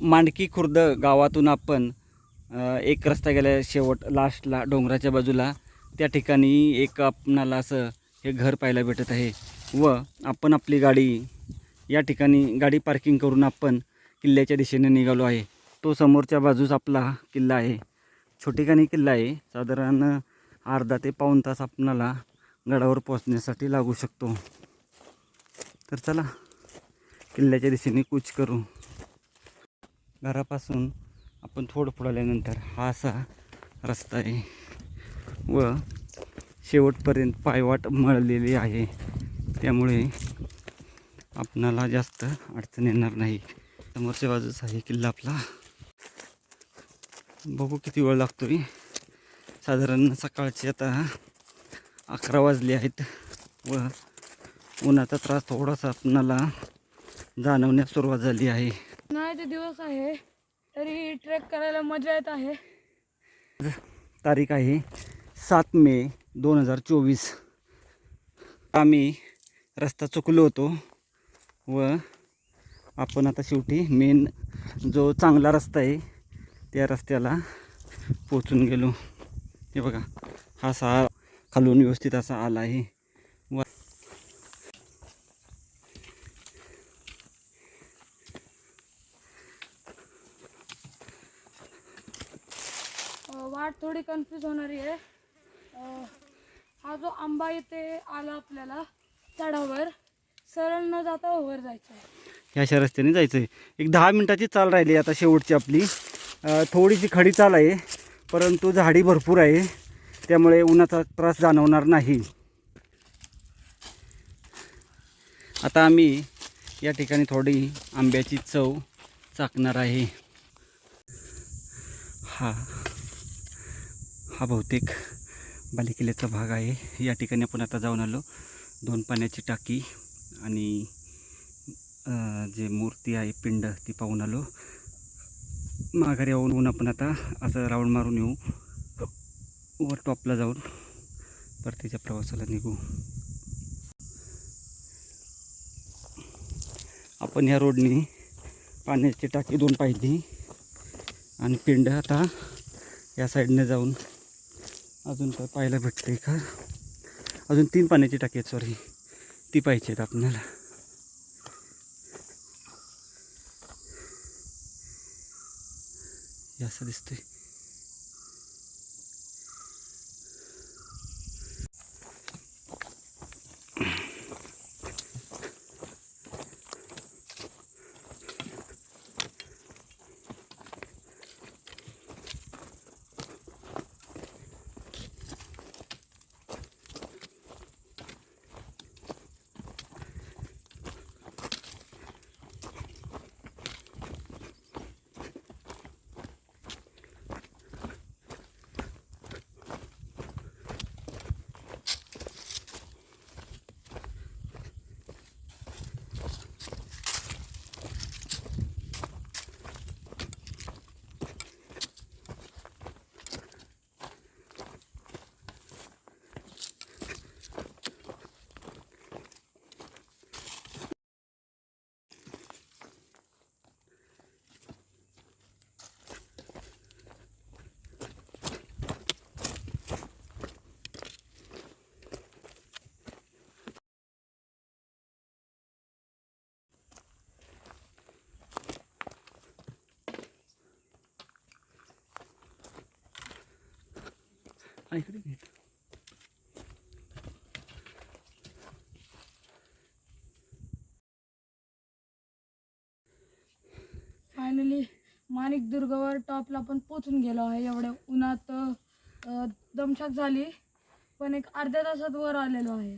मांडकी खुर्द गावातून आपण एक रस्ता गेल्या शेवट लास्टला डोंगराच्या बाजूला. त्या ठिकाणी एक आपणाला असं हे घर पाहायला भेटत आहे व आपण आपली गाडी या ठिकाणी गाडी पार्किंग करून आपण किल्ल्याच्या दिशेने निघालो आहे. तो समोरच्या बाजूस आपला किल्ला आहे. छोटेखानी किल्ला आहे. साधारण अर्धा ते पाऊण तास आपणाला गडावर पोचण्यासाठी लागू शकतो. तर चला किल्ल्याच्या दिशेने कूच करू. घरापासून आपण थोडं पुढं आल्यानंतर हा असा रस्ता आहे व शेवटपर्यंत पायवाट मळलेली आहे. त्यामुळे आपणाला जास्त अडचण येणार नाही. समोरच्या बाजूच आहे किल्ला आपला. बघू किती वेळ लागतोय. साधारण सकाळचे आता अकरा वाजले आहेत व उन्हाचा त्रास थोडासा आपणाला जाणवण्यास सुरुवात झाली आहे. उन्हाळ्याचे दिवस आहे तरी ट्रेक करायला मजा येत आहे. तारीख आहे सात मे दोन हजार चोवीस. आम्ही रस्ता चुकलो होतो व आपण आता शेवटी मेन जो चांगला रस्ता आहे त्या रस्त्याला पोचून गेलो. हे बघा हा असा खालून व्यवस्थित असा आला आहे व अं, वाट थोडी कन्फ्यूज होणारी आहे. हा जो आंबा इथे आला आपल्याला चढावर सरळ न जाता वर जायचं आहे ह्या अशा रस्त्याने जायचं आहे एक दहा मिनटाची चाल राहिली आता शेवटची आपली. थोडीशी खडी चाल आहे परंतु झाडी भरपूर आहे. त्यामुळे उन्हाचा त्रास जाणवणार नाही. आता आम्ही या ठिकाणी थोडी आंब्याची चव चाकणार आहे. हा. हा बहुतेक बालेकिल्ल्याचा भाग आहे. या ठिकाणी आपण आता जाऊन आलो. दोन पाण्याची टाकी आणि जे मूर्ती आहे पिंड ती पाहून आलो. माघारी येऊन आपण आता असं राऊंड मारून येऊ. वर टॉपला जाऊन परतीच्या प्रवासाला निघू. आपण ह्या रोडने पाण्याची टाकी दोन पाहिली आणि पिंड आता या साईडने जाऊन अजून काय पाहायला भेटते का? अजून तीन पाण्याची टाकी आहेत सॉरी ती पाहिजे आहेत आपल्याला. असं दिसतंय. घे. फायनली माणिक दुर्गावर टॉपला पण पोचून गेलो आहे. एवढ्या उन्हात दमछाक झाली पण एक अर्ध्या तासात वर आलेलो आहे.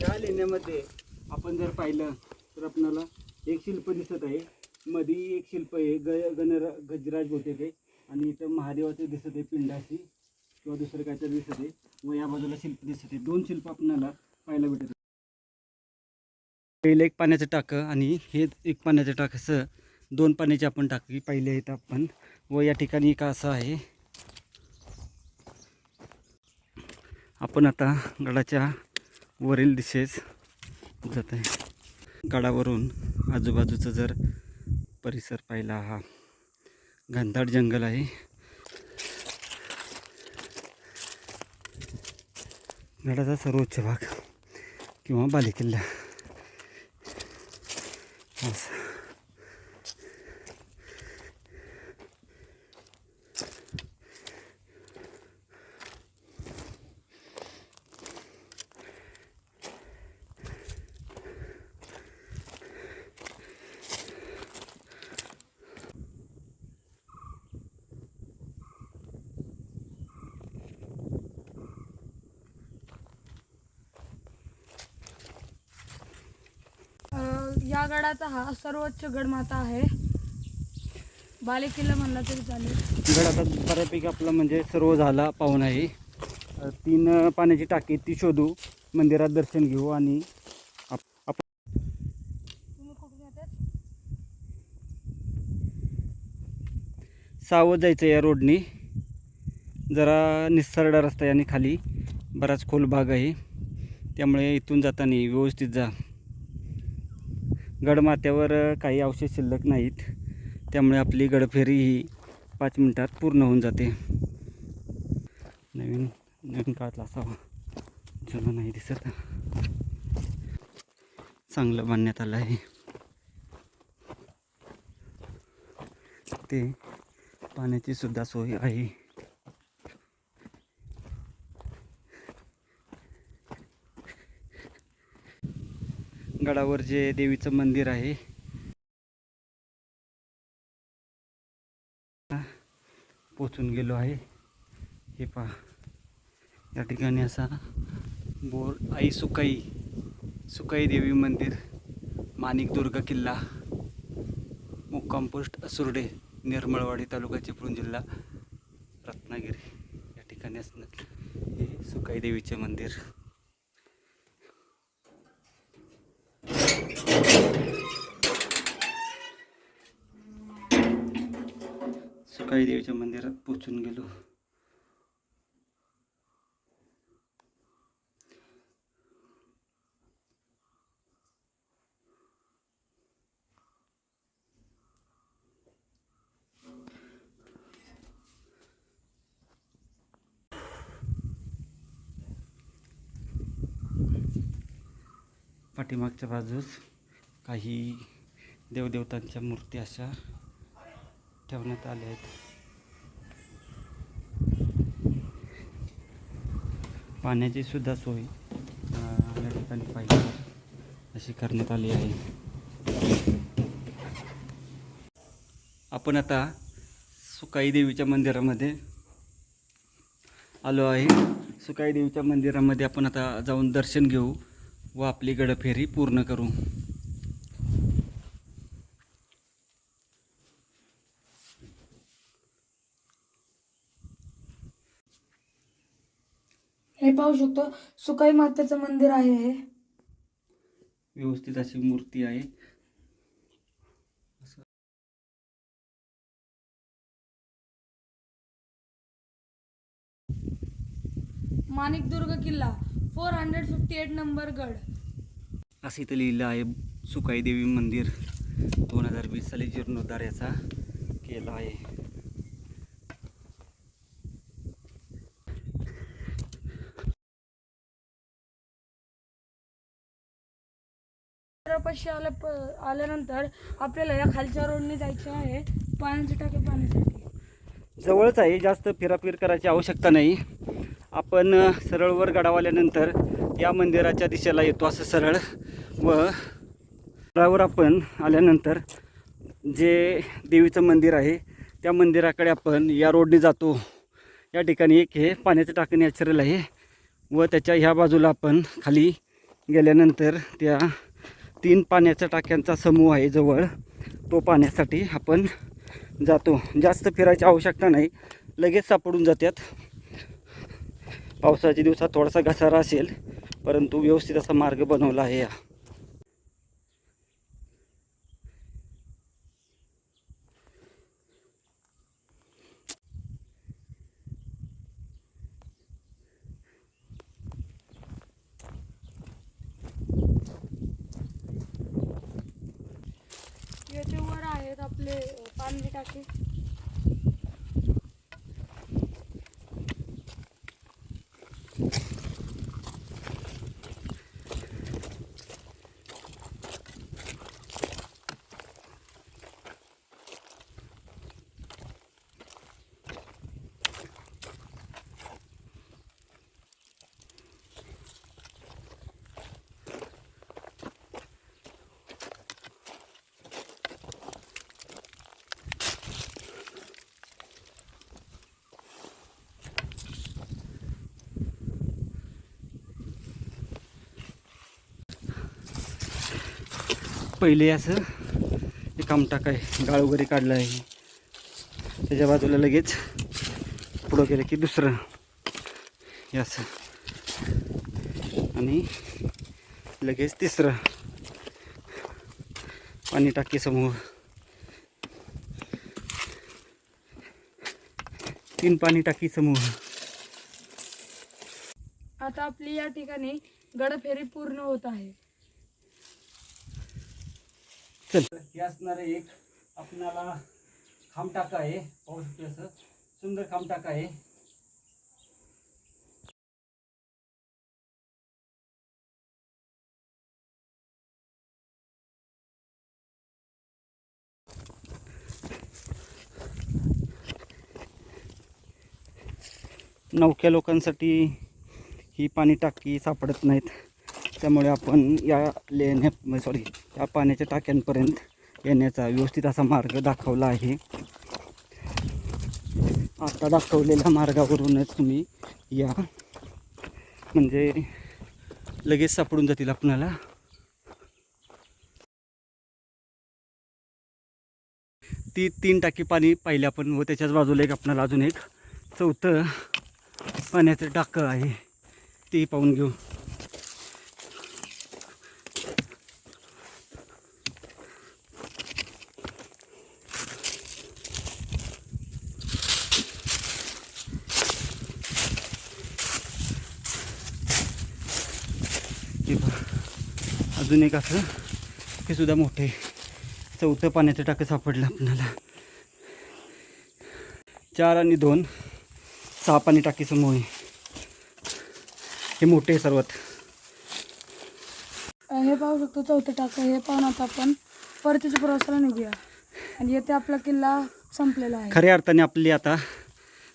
त्या लेण्यामध्ये आपण जर पाहिलं तर आपणाला एक शिल्प दिसत आहे. मध्ये एक शिल्प आहे ग गणरा गजराज बहुतेक ते आणि इथं महादेवाचं दिसत आहे पिंडाशी किंवा दुसरं काहीतरी दिसत आहे. व या बाजूला शिल्प दिसत आहे. दोन शिल्प आपणाला पाहायला भेटत पहिलं एक पाण्याचं टाकं आणि हे एक पाण्याचं टाकं असं दोन पाण्याची आपण टाकी पाहिले आहेत आपण. व या ठिकाणी एक असं आहे. आपण आता गडाच्या वरील दिशेस जात आहे. गडावरून आजूबाजूचा जर परिसर पाहिला हा घनदाट जंगल आहे. गडाचा सर्वोच्च भाग किंवा बालेकिल्ला असं अ, गडाचा हा सर्वोच्च गडमाता आहे. बालेकिल्ला म्हणला तरी चालेल. गड आता बऱ्यापैकी आपला म्हणजे सर्व झाला पाहून आहे. तीन पाण्याची टाकी ती शोधू मंदिरात दर्शन घेऊ आणि सावध जायचं या रोडनी. जरा निसरडा रस्ता आणि खाली बराच खोल भाग आहे. त्यामुळे इथून जाताना व्यवस्थित जा. गडमाथ्यावर काही अवशेष शिल्लक नाहीत. त्यामुळे आपली गडफेरी ही पाच मिनटात पूर्ण होऊन जाते. नवीन नवीन काळातला असावा जुना नाही दिसत. चांगलं बांधण्यात आलं आहे. ते पाण्याची सुद्धा सोय आहे. गडावर जे देवीचं मंदिर आहे. पोचून गेलो आहे. हे पहा. या ठिकाणी असा बोर आई सुकाई सुकाई देवी मंदिर माणिकदुर्ग किल्ला मुक्काम पोस्ट असुर्डे निर्मळवाडी तालुका चिपळूण जिल्हा रत्नागिरी. या ठिकाणी असणार हे सुकाई देवीचे मंदिर. सुकाई देवीच्या मंदिरात पोचून गेलो. पाठीमागच्या बाजूस काही देवदेवतांच्या मूर्ती अशा ठेवण्यात आल्या आहेत. पाण्याची सुद्धा सोय या ठिकाणी पाहिजे अशी करण्यात आली आहे. आपण आता सुकाई देवीच्या मंदिरामध्ये आलो आहे. सुकाई देवीच्या मंदिरामध्ये आपण आता जाऊन दर्शन घेऊ व आपली गडफेरी पूर्ण करू हे पाहू शकतो. सुकाई मातेचं मंदिर आहे हे. व्यवस्थित अशी मूर्ती आहे. माणिकदुर्ग किल्ला four hundred fifty eight number गड. असं इथं लिहिलं आहे सुकाई देवी मंदिर. दोन हजार वीस साली जीर्णोद्धार याचा केला आहे. मंदिरापाशी आल्या प आल्यानंतर आपल्याला या खालच्या रोडने जायचं आहे पाण्याची टाकी पाण्यासाठी जवळच आहे जास्त फिराफिर करायची आवश्यकता नाही. आपण सरळवर गडावाल्यानंतर या मंदिराच्या दिशेला येतो असं सरळ व सरळावर आपण आल्यानंतर जे देवीचं मंदिर आहे त्या मंदिराकडे आपण या रोडने जातो. या ठिकाणी एक हे पाण्याचं टाकं नॅचरल आहे व त्याच्या ह्या बाजूला आपण खाली गेल्यानंतर त्या तीन पाण्याच्या टाक्यांचा समूह आहे जवळ. तो पाण्यासाठी आपण जातो. जास्त फिरायची आवश्यकता नाही. लगेच सापडून जातात पावसाच्या दिवसात थोडासा घसारा असेल परंतु व्यवस्थित असा मार्ग बनवला आहे या अं, पाणी टाकी पहिले असं हे कामटाक आहे गाळ वगैरे काढलं आहे. त्याच्या बाजूला लगेच पुढं गेलं की दुसरं. हे असं. आणि लगेच तिसरं. पाणी टाकी समूह तीन पाणी टाकी समूह आता आपली या ठिकाणी गडफेरी पूर्ण होत आहे. चल हे असणार एक आपणाला खामटाका आहे. पाहू शकतो असं. सुंदर खामटाका आहे. नौक्या लोकांसाठी ही पाणी टाकी सापडत नाहीत. त्यामुळे आपण या लेण्या सॉरी या पाण्याच्या टाक्यांपर्यंत येण्याचा व्यवस्थित असा मार्ग दाखवला आहे. आता दाखवलेल्या मार्गावरूनच तुम्ही या. म्हणजे लगेच सापडून जातील आपणाला. ती तीन टाकी पाणी पाहिले आपण व त्याच्याच बाजूला एक आपणाला अजून एक चौथं पाण्याचं टाकं आहे. ते पाहून घेऊ हे पहा. अजून एक असं हे सुद्धा मोठे चौथं पाण्याचं टाकं सापडलं आपल्याला. चार आणि दोन सहा पाणी टाकी समूह आहे हे मोठे आहे सर्वात. हे पाहू शकतो चौथं टाकं. हे पाहून आता आपण परतीच्या प्रवासाला निघूया. आणि येथे आपला किल्ला संपलेला आहे. खऱ्या अर्थाने आपली आता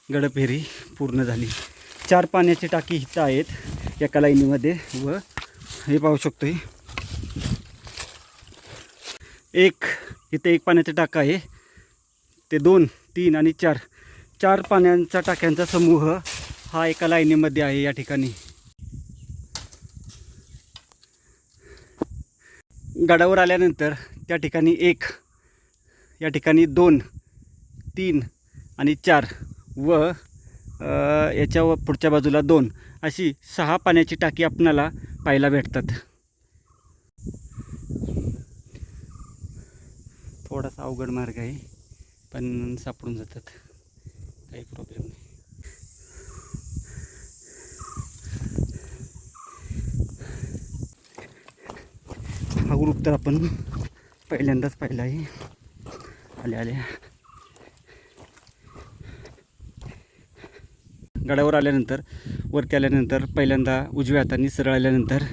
गडफेरी पूर्ण झाली. चार पाण्याची टाकी इथं आहेत एका लाईनीमध्ये व हे पाहू शकतो एक इथे एक पाण्याचा टाका आहे. ते दोन तीन आणि चार. चार पाण्याचा टाक्यांचा समूह हा एका लाईनीमध्ये आहे या ठिकाणी. गडावर आल्यानंतर त्या ठिकाणी एक या ठिकाणी दोन तीन आणि चार व याच्या व पुढच्या बाजूला दोन अशी सहा पाण्याची टाकी आपणाला पाहायला भेटतात. थोडासा अवघड मार्ग आहे पण सापडून जातात. काही प्रॉब्लेम नाही. हा ग्रुप तर आपण पहिल्यांदाच पाहिला आहे. आल्या आल्या गडावर आल्यानंतर वरती आल्यानंतर पहिल्यांदा उजव्या हाताने सरळ आल्यानंतर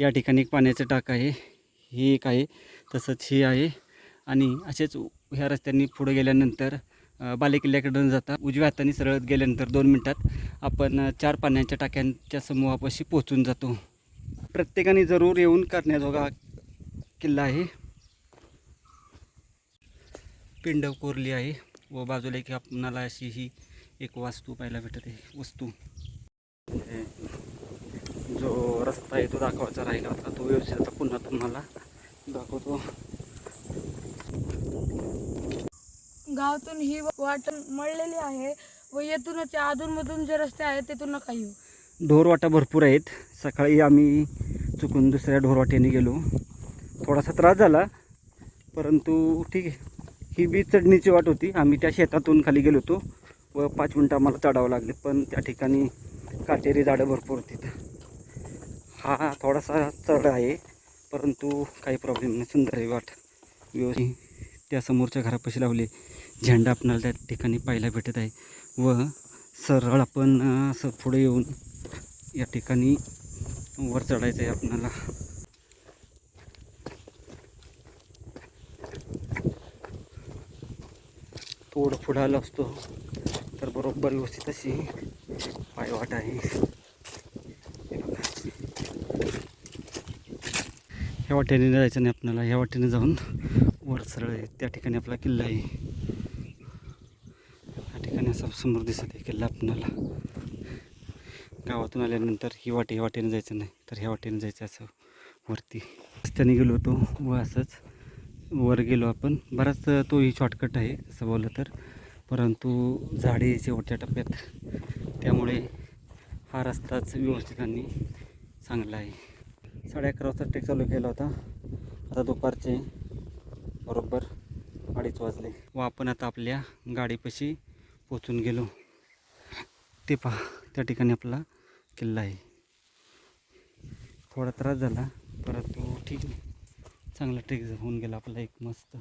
या ठिकाणी एक पाण्याचं टाक आहे. ही एक आहे तसंच ही आहे. आणि असेच ह्या रस्त्यांनी पुढे गेल्यानंतर अ, बालेकिल्ल्याकडे न जाता उजव्या हाताने सरळ गेल्यानंतर दोन मिनटात आपण चार पाण्याच्या टाक्यांच्या समूहापाशी पोहोचून जातो. प्रत्येकाने जरूर येऊन करण्याजोगा किल्ला आहे. पिंड कोरली आहे व बाजूला एक आपणाला अशी ही एक वास्तू पाहायला भेटत आहे वस्तू. जो रस्ता आहे तो दाखवायचा राहिला होता तो व्यवस्थित आता पुन्हा तुम्हाला दाखवतो. गावातून ही वाट मळलेली आहे व येथूनच अधूनमधून जे रस्ते आहेत तेथून नका येऊ. ढोरवाटा भरपूर आहेत. सकाळी आम्ही चुकून दुसऱ्या ढोरवाट्याने गेलो. थोडासा त्रास झाला परंतु ठीक आहे. ही बी चढणीची वाट होती. आम्ही त्या शेतातून खाली गेलो होतो व पाच मिनटं आम्हाला चढावं लागले पण त्या ठिकाणी काटेरी झाडं भरपूर होती हा थोडासा चढ आहे परंतु काही प्रॉब्लेम नाही. सुंदर आहे वाट. व्यवस्थित. त्या समोरच्या घरापाशी लावले. झेंडा आपणाला त्या ठिकाणी पाहायला भेटत आहे. व सरळ आपण असं पुढे येऊन या ठिकाणी वर चढायचं आहे आपणाला. थोडं पुढं आला असतो तर बरोबर व्यवस्थित अशी पायवाट आहे. ह्या वाटेने जायचं नाही आपल्याला ह्या वाटेने जाऊन वर सरळ आहे त्या ठिकाणी आपला किल्ला आहे. असा समोर दिसत आहे किल्ला आपणाला गावातून आल्यानंतर ही वाटे ह्या वाटेने जायचं नाही तर ह्या वाटेने जायचं असं वरती. रस्त्याने गेलो होतो व असंच वर गेलो आपण. बराच तोही शॉर्टकट आहे असं बोललं तर. परंतु झाडे शेवटच्या टप्प्यात. त्यामुळे हा रस्ताच व्यवस्थितांनी चांगला आहे. साडे अकरा वाजता ट्रेक चालू केला होता. आता दुपारचे बरोबर अडीच वाजले. व आपण आता आपल्या गाडीपाशी पोचून गेलो. ते पहा त्या ठिकाणी आपला किल्ला आहे. थोडा त्रास झाला परंतु ठीक आहे. चांगला ट्रेक होऊन गेला आपला एक मस्त.